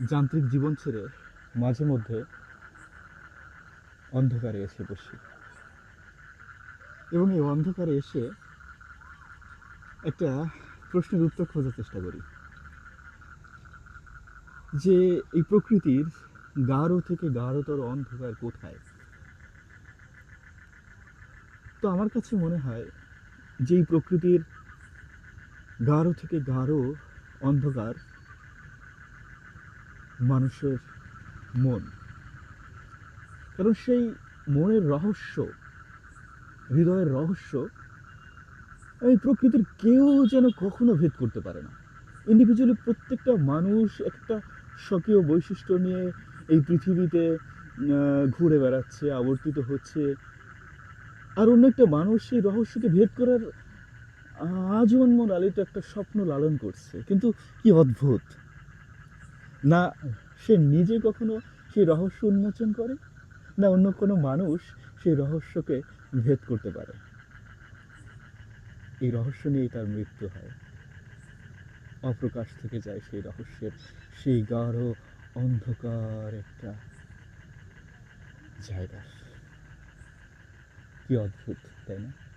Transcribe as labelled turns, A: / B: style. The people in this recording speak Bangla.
A: যান্ত্রিক জীবন ছেড়ে মাঝে মধ্যে অন্ধকারে এসে বসি। এবং এই অন্ধকারে এসে একটা প্রশ্নের উত্তর খোঁজার চেষ্টা করি। যে এই প্রকৃতির গাঢ় থেকে গাঢ়তর অন্ধকার কোথায়? তো আমার কাছে মনে হয় যে এই প্রকৃতির গাঢ় থেকে গাঢ় অন্ধকার মানুষের মন। কারণ সেই মনের রহস্য, হৃদয়ের রহস্য, এই প্রকৃতির কেউ যেন কখনো ভেদ করতে পারে না। ইন্ডিভিজুয়ালি প্রত্যেকটা মানুষ একটা স্বকীয় বৈশিষ্ট্য নিয়ে এই পৃথিবীতে ঘুরে বেড়াচ্ছে, আবর্তিত হচ্ছে। আর অন্য একটা মানুষ সেই রহস্যকে ভেদ করার আজন্ম লালিত একটা স্বপ্ন লালন করছে। কিন্তু কি অদ্ভুত! না, সে নিজে কখনো সেই রহস্য উন্মোচন করে? না অন্য কোনো মানুষ সেই রহস্যকে ভেদ করতে পারে? এই রহস্য নিয়েই তার মৃত্যু হয়। অপ্রকাশ থেকে যায় সেই রহস্যের সেই গাঢ় অন্ধকার একটা জায়গা। কি অদ্ভুত, তাই না?